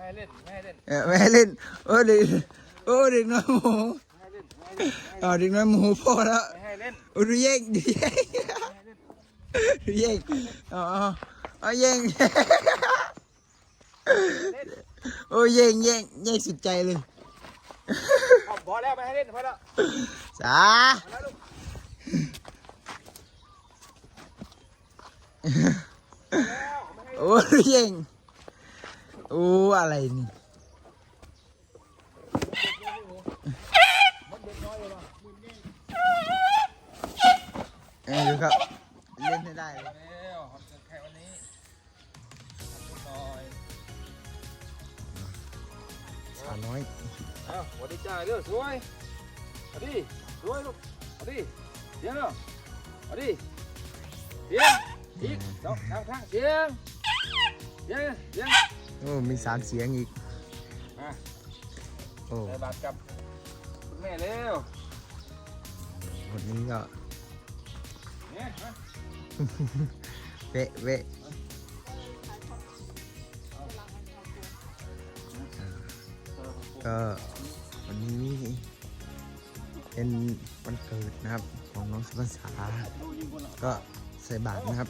ให้เล่นไม่ให้เล่นเออไม่ให้เล่นโอ้เด็กโอ้เด็กน้อยหมูไม่ให้เล่นไม่ให้เล่นอ๋อเด็กน้อยหมูพอแล้วไม่ให้เล่นโอ้ดูแย่งดูแย่งดูแย่งอ๋อเอาแย่งโอ้แย่งแย่งแย่งสุดใจเลยเอาพอแล้วไม่ให้เล่นพอแล้วสาพอแล้วลูกแล้วไม่ให้โอ้ดูแย่ง โอ้อะไรนี่เด็กน้อยเลยว่ะเอดูครับ เล่นให้ได้เลยแล้วคอนเสิร์ตแค่วันนี้ทำหน่อยสาวน้อยเอ้าสวัสดีจ้าเด้อสวยเอาดิสวยลูกเอาดิเสียงเนาะเอาดิเสียงอีกสองทางทางเสียงเสียงเสียง โอ้มีสามเสียงอีกมาโอ้ใส่บาตรกับคุณแม่เร็ววันนี้ก็เนี่ยมาเวะเวะก็วันนี้เป็นวันเกิดนะครับของน้องสุภาษาก็ใส่บาตรนะครับ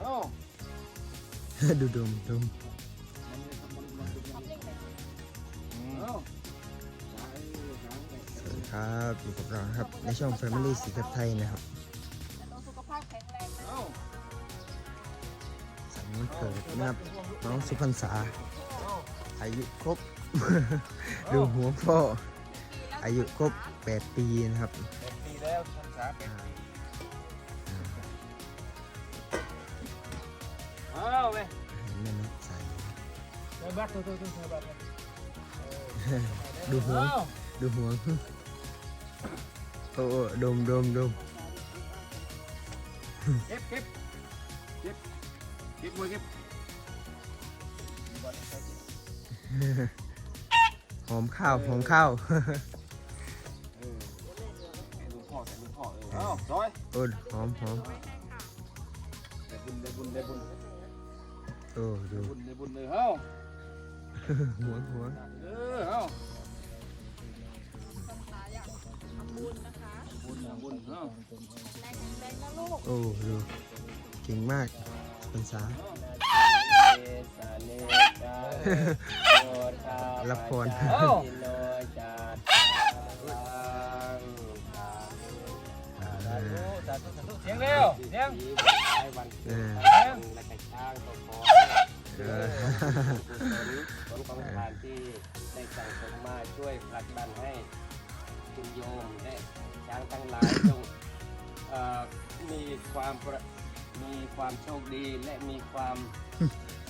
เอ้า ดูดมดมเอ้าสวัสดีครับอยู่กับเรานะครับ ในช่อง Family สีกับไทยนะครับต้องสุขภาพแข็งแรงนะเอ้าสันวันเกิดนะครับน้องสุพรรษาเอ้าอายุครบ ดูหัวพ่อ อายุครบ 8 ปีนะครับเป็นปีแล้วพรรษาเป็ เอ้าไปแม่นักใส่ใส่บัตรตัวตัวตัวใส่บัตรเลยดูหัวเอ้าดูหัวโอ้ดมดมดมเก็บเก็บเก็บเก็บมือเก็บหอมข้าวหอมข้าวเออให้ลูกพ่อใส่ลูกพ่อเออเอ้าซอยโอ้หอมหอมได้บุญได้บุญได้บุญ โอ้ดูบุญได้บุญเลยเอ้าหัวหัวเออเอ้าต้องตาอยากทำบุญนะคะบุญบุญเอ้าแรงแรงนะลูกโอ้ดูเก่งมากภาษารับพร เสียงเร็วเสียงเออเสียงเออผลของทานที่ได้สั่งสมมาช่วยผลักดันให้คุณโยมและช้างทั้งหลายจงเอ่อมีความมีความโชคดีและมีความ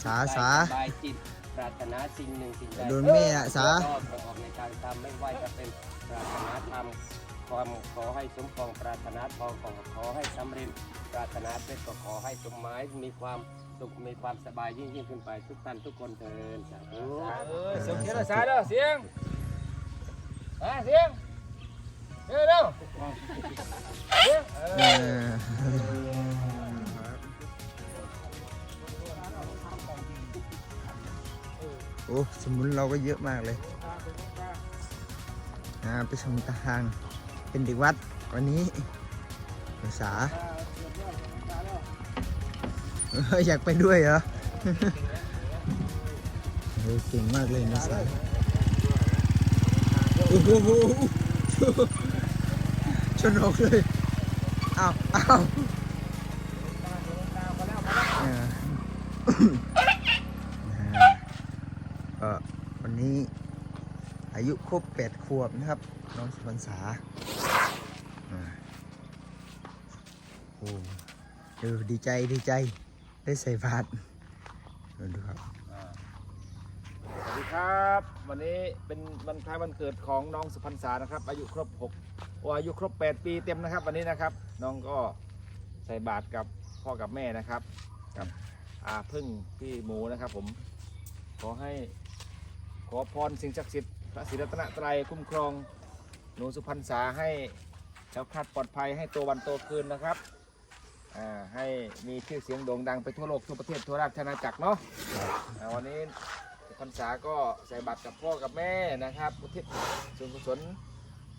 สาสาสบายจิตปรารถนาสิ่งหนึ่งสิ่งใดโดนแม่อะสาก็ประกอบในการทำไม่ว่าจะเป็นปรารถนาธรรม ความขอให้สมปองปรารถนาทองขอขอให้สำเร็จปรารถนาเพชรก็ขอให้สมหมายมีความสุขมีความสบายยิ่งยิ่งขึ้นไปทุกท่านทุกคนเถิดสาธุเออเสียงเสียงเลยสายเด้อเสียงอะเสียงเร็วเร็วเสียงเอเอออโอ้สมุนเราก็เยอะมากเลยอ่าไปชมตาง เป็นเด็กวัดวันนี้ภาษาอยากไปด้วยเหรอโอ้เก่งมากเลยนะสายโอ้โหชนออกเลยอ้าวอ้าวเออนะฮะก็วันนี้อายุครบแปดขวบนะครับ น้องสุพรรษา โอ้เออดีใจดีใจได้ใส่บาตรดูครับสวัสดีครับ วันนี้เป็นวันคล้ายวันเกิดของน้องสุพรรษานะครับ อายุครบ6โอ้อายุครบ 8 ปีเต็มนะครับ วันนี้นะครับ น้องก็ใส่บาตรกับพ่อกับแม่นะครับกับอาพึ่งพี่หมูนะครับ ผมขอให้ขอพรสิ่งศักดิ์สิทธิ์พระศรีรัตนตรัยคุ้มครองหนูสุพรรษาให้แคล้วคลาดปลอดภัยให้ตัววันโตคืนนะครับอ่า ให้มีชื่อเสียงโด่งดังไปทั่วโลกทั่วประเทศทั่วราชอาณาจักรเนาะอ่าวันนี้พรรษาก็ใส่บัตรกับพ่อกับแม่นะครับอุทิศส่วนกุศล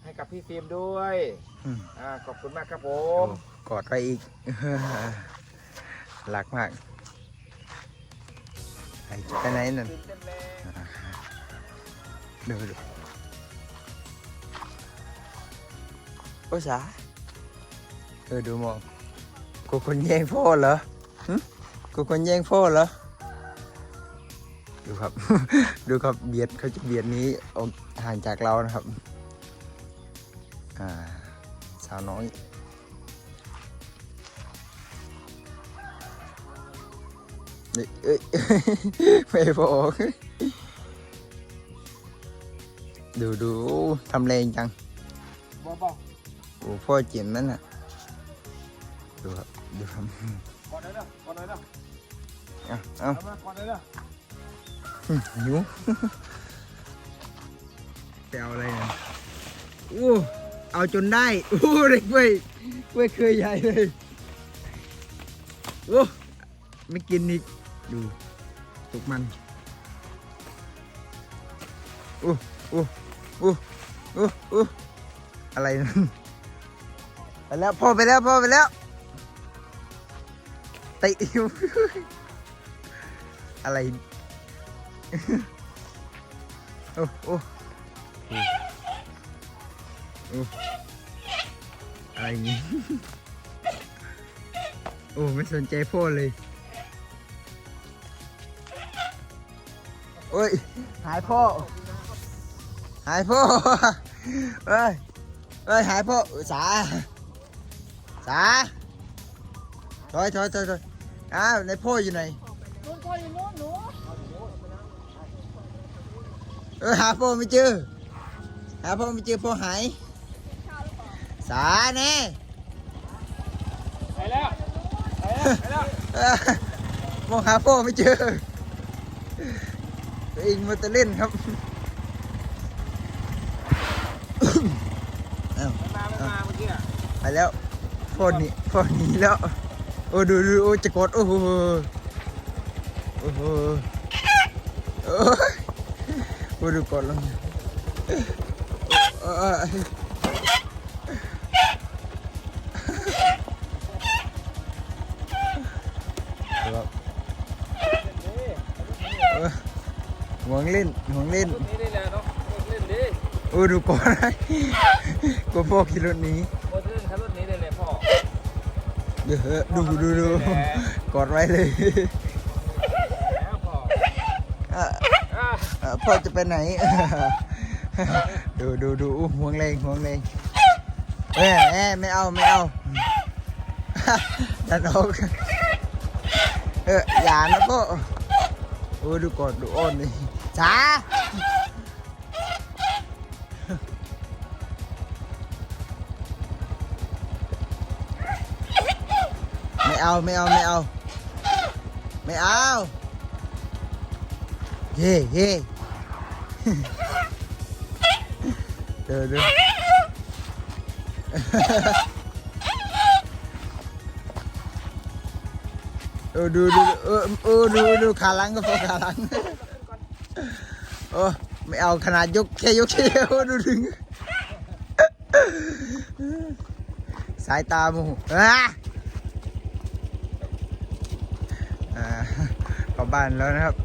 ให้กับพี่ฟิล์มด้วยอืมอ่าขอบคุณมากครับผโอ้มกอดไปอีกหลักมากไอ้จะไปไหนนั่นตื่นเต้นเลยดูดูโอ้สาเออดูมอง กูคนแย่งพ่อเหรอหึกูคนแย่งพ่อเหรอ ดูครับ ดูครับเบียดเขาจะเบียดนี้ออกห่างจากเรานะครับ อ่า สาวน้อยนี่เอ้ยไม่บอกดูดูทำแรงจังบอบอโอ้พ่อเจ็บนั่นน่ะ ดูครับดูครับก่อนเลยเด้อก่อนเลยเด้อเอาเอาเอามาก่อนเลยเด้อหิวไปเอาอะไรเนี่ยโอ้เอาจนได้โอ้เด็กเว้ยเว้ยเคยใหญ่เลยโอ้ไม่กินอีกดูตุกมันโอ้โอ้โอ้โอ้โอ้อะไรนั่นไปแล้วพ่อไปแล้วพ่อไปแล้วเตะอยู่ อะไรโอ้โอ้โอ้อะไรอย่างงี้โอ้ไม่สนใจพ่อเลย โอ้ย หายพ่อ หายพ่อเอ้ยเอ้ย หายพ่อสาสาถอยถอยถอยถอย อ้าวในพ่ออยู่ไหนนู่นพ่ออยู่นู่นหนูเออหาพ่อไม่เจอ หาพ่อไม่เจอพ่อหายสาแน่ไปแล้วไปแล้วไปแล้วเออมองหาพ่อไม่เจอตัวเองมาแต่เล่นครับเอ้ามันมามันมาเมื่อกี้อะไปแล้วพ่อหนีพ่อหนีแล้ว โอ้ดูดูโอ้จะกดโอ้โหโอ้โหโอ้โอ้ดูกดลงห่วงเล่นห่วงเล่นรถนี้นี่แหละเนาะรถเล่นดิโอ้ดูกดนะกลัวพ่อขี่รถนี้ เดี๋ยวดูดูดูกอดไว้เลยแล้วพ่ออะอะอะพ่อจะไปไหน ดูดูดูอู้ห่วงแรงห่วงแรงเอ้ยแม่ไม่เอาไม่เอาดันออกเอออย่านะพ่อโอ้ดูกอดดูอ้อนนี่จ้า เอาไม่เอาไม่เอา ไม่เอา เย่เย่เดี๋ยวเดี๋ยวเออดูดูเออเออดูดูขาลังก็พอขาลังโอ้ไม่เอาขนาดยกแค่ยกแค่ดูดึงสายตามโหอะอ่า กลับบ้านแล้วนะครับ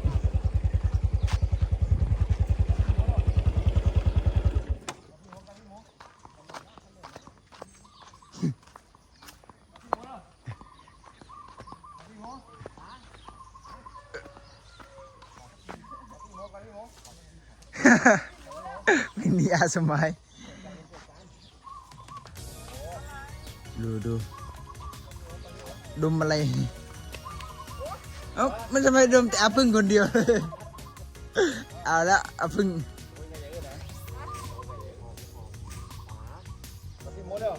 ไม่มีอาสมัยดูดูดุมอะไร เอ้ามันจะไม่ดมแต่อาพึ่งคนเดียวเลยเอาละอาพึ่งรถที่โมเดล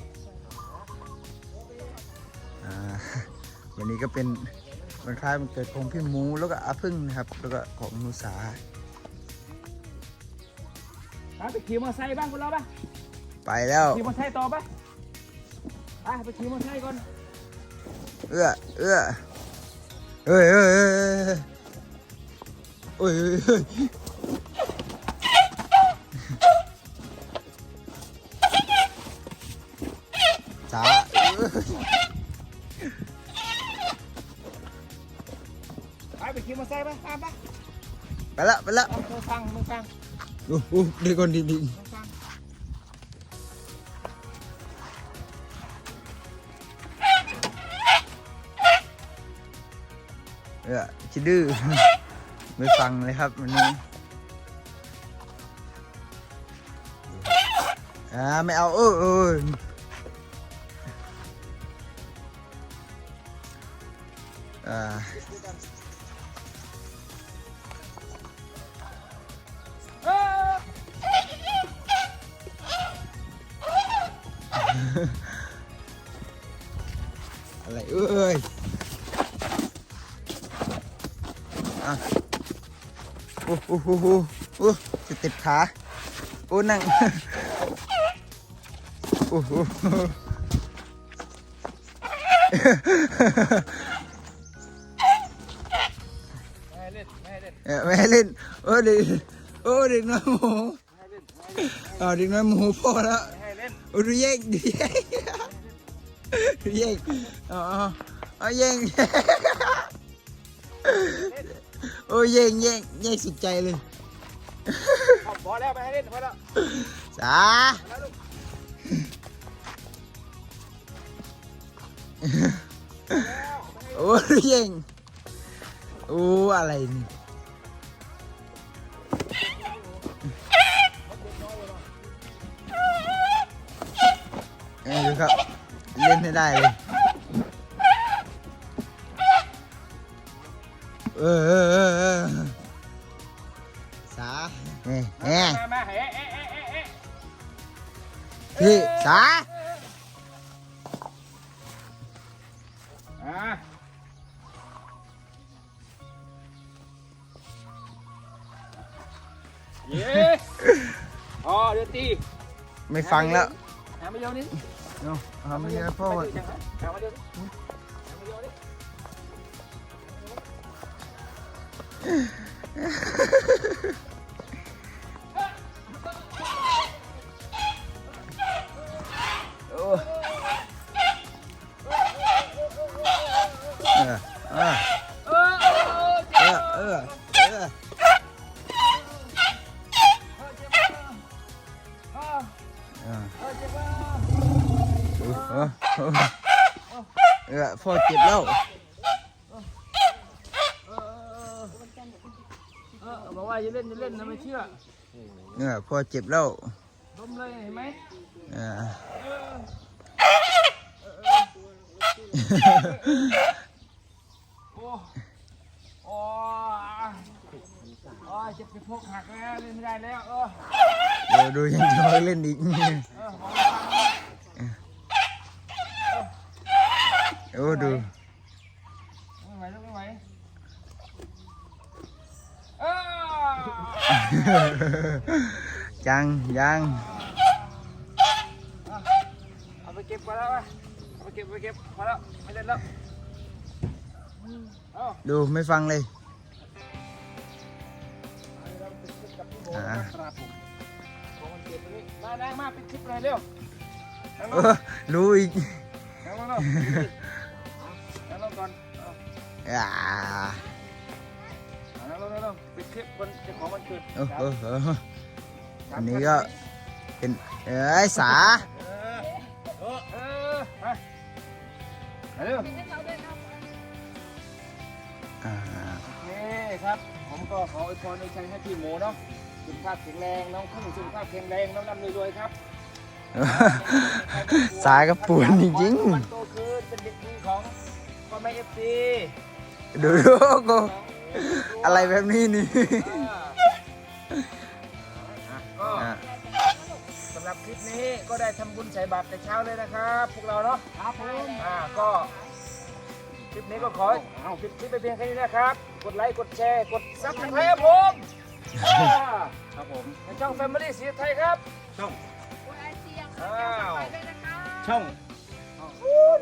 อ่าวันนี้ก็เป็นวันคล้ายวันเกิดของพี่หมูแล้วก็อาพึ่งนะครับ แล้วก็ของนุสาไปขี่มอเตอร์ไซค์บ้างคุณเราปะไปแล้วขี่มอเตอร์ไซค์ต่อปะไปไปขี่มอเตอร์ไซค์ก่อนเอเอื้อเอื้อ เอ้ยเอ้ยเอ้ยเอ้ยโอ้ยเอ้ยเอ้ยจ้า เดี๋ยวก่อนดิดิมึงฟังเอื้อชิดื้อ ไม่ฟังเลยครับวันนี้อ่าไม่เอาเออเอออ่าอะไรเอ้ย โอ้โหโอ้โหโอ้จะติดขา โอ้นั่ง โอ้โหไม่เล่นไม่เล่นเอ้ยไม่เล่นโอ้เด็กโอ้เด็กน้อยโมโหม่ให้เอ่าเด็กน้อยโมโหพ่อแล้วโอ้ดูแย่งดูแย่งดูแย่งอ๋อเอาแย่ง โอ้แย่งแย่งแย่งสุดใจเลยพอพอแล้วไม่ให้เล่นพอแล้วจ้าพอแล้วลูกโอ้ดูแย่งโอ้อะไรนี่เอ้ยดูครับ เล่นให้ได้เลย เออเออเออเออ พี่สาอ่าเย้อ๋อเดี๋ยวตีไม่ฟังแล้วหามา พ่อเจ็บแล้วเออเออบอกว่าอย่าเล่นอย่าเล่นนะไม่เชื่อเออพ่อเจ็บแล้วล้มเลยเห็นไหมเออโอ้โอ้โอ้เจ็บไปพกหักแล้วเล่นไม่ได้แล้วเออเดี๋ยวดูยังจะมาเล่นอีก เออของ โอ้ดูไม่ไหวแล้วไม่ไหวเออยังยังเอาไปเก็บก่อนแล้ววะเอาไปเก็บไปเก็บพอแล้วไม่เล่นแล้วเอาดูไม่ฟังเลยเราไปคลิปกับพี่โบอ่านะครับผมของมันเก็บตรงนี้มาได้มาเป็นคลิปเลยเร็วนั่งเอลงอรู้อีก ก่อนเอาอ่าเอานั่งลงนั่งลงเป็นคลิปคนเจ้าของวันเกิดเออเออเออสามอันนี้ท่าก็เป็นเอ้ยสาเออเออเออไปไปเร็วให้เขาเดินเอาไปอ่าโอเคครับ ผมก็ขออวยพรในชัยให้พี่หมูเนาะสุขภาพแข็งแรงน้องพึ่งสุขภาพแข็งแรงน้องนำรวยๆครับสายก็ป่วนจริงวันโตขึ้นเป็นเด็กดีของ พ่อแม่เอฟซีๆดูดูกูอะไรแบบนี้นี่ก็อะสำหรับคลิปนี้ก็ได้ทำบุญใส่บาตรแต่เช้าเลยนะครับพวกเราเนาะครับผมอ่าก็คลิปนี้ก็ขอเอาคลิปคลิปไปเพียงแค่นี้นะครับ กดไลค์กดแชร์กดซับสไครต์ครับผมครับผมในช่อง Family สีไทยครับโอ้ยไอเสียงอ้าวไปเลยนะคะช่องโค สวัส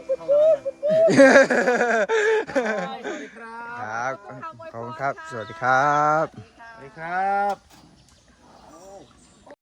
ดีครับ ครับ ขอบคุณครับ สวัสดีครับ สวัสดีครับ